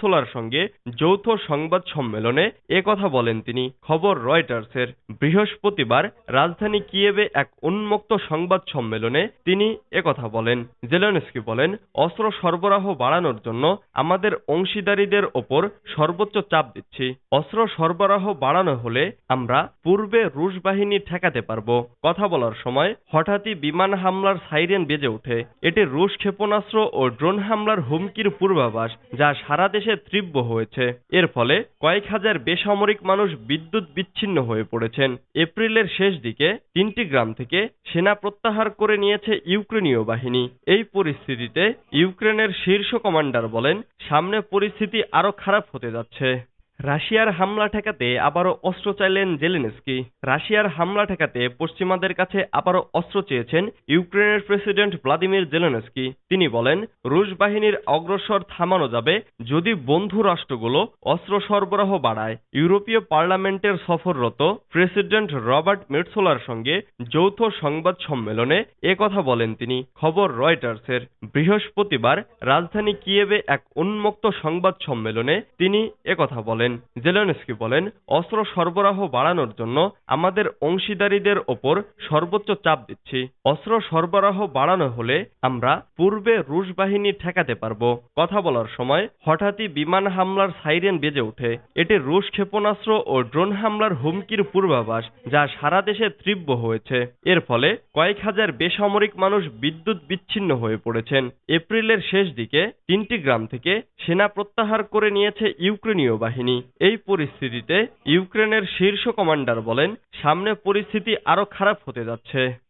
Solar সঙ্গে যৌথ সংবাদ সম্মেলনে এ কথা বলেন তিনি। খবর রয়টার্সের, বৃহস্পতিবার রাজধানী কিয়েভে এক উন্মুক্ত সংবাদ সম্মেলনে তিনি একথা বলেন। জেলেনস্কি বলেন, অস্ত্র সরবরাহ বাড়ানোর জন্য আমাদের অংশীদারিদের ওপর সর্বোচ্চ চাপ দিচ্ছি। অস্ত্র সরবরাহ বাড়ানো হলে আমরা পূর্বে রুশ বাহিনী ঠেকাতে পারব। কথা বলার সময় হঠাৎই বিমান হামলার সাইরেন বেজে ওঠে। এটি রুশ ক্ষেপণাস্ত্র ও ড্রোন হামলার হুমকির পূর্বাভাস যা সারা দেশে তীব্র হয়েছে। এর ফলে কয়েক হাজার বেসামরিক মানুষ বিদ্যুৎ বিচ্ছিন্ন হয়ে পড়েছেন। এপ্রিলের শেষ দিকে তিনটি গ্রাম থেকে সেনা প্রত্যাহার করে নিয়েছে ইউক্রেনীয় বাহিনী। এই পরিস্থিতিতে ইউক্রেনের শীর্ষ কমান্ডার বলেন, সামনে পরিস্থিতি আরও খারাপ হতে যাচ্ছে। রাশিয়ার হামলা ঠেকাতে আবারও অস্ত্র চাইলেন জেলেনস্কি। রাশিয়ার হামলা ঠেকাতে পশ্চিমাদের কাছে আবারও অস্ত্র চেয়েছেন ইউক্রেনের প্রেসিডেন্ট ভ্লাদিমির জেলেনস্কি। তিনি বলেন, রুশ বাহিনীর অগ্রসর থামানো যাবে যদি বন্ধু রাষ্ট্রগুলো অস্ত্র সরবরাহ বাড়ায়। ইউরোপীয় পার্লামেন্টের সফররত প্রেসিডেন্ট রবার্ট মেটসোলার সঙ্গে যৌথ সংবাদ সম্মেলনে কথা বলেন তিনি। খবর রয়টার্সের, বৃহস্পতিবার রাজধানী কিয়েভে এক উন্মুক্ত সংবাদ সম্মেলনে তিনি একথা বলেন। জেলেনস্কি বলেন, অস্ত্র সরবরাহ বাড়ানোর জন্য আমাদের অংশীদারিদের ওপর সর্বোচ্চ চাপ দিচ্ছি। অস্ত্র সরবরাহ বাড়ানো হলে আমরা পূর্বে রুশ বাহিনী ঠেকাতে পারব। কথা বলার সময় হঠাৎই বিমান হামলার সাইরেন বেজে ওঠে। এটি রুশ ক্ষেপণাস্ত্র ও ড্রোন হামলার হুমকির পূর্বাভাস যা সারা দেশে তীব্র হয়েছে। এর ফলে কয়েক হাজার বেসামরিক মানুষ বিদ্যুৎ বিচ্ছিন্ন হয়ে পড়েছেন। এপ্রিলের শেষ দিকে তিনটি গ্রাম থেকে সেনা প্রত্যাহার করে নিয়েছে ইউক্রেনীয় বাহিনী। এই পরিস্থিতিতে ইউক্রেনের শীর্ষ কমান্ডার বলেন সামনে পরিস্থিতি আরও খারাপ হতে যাচ্ছে।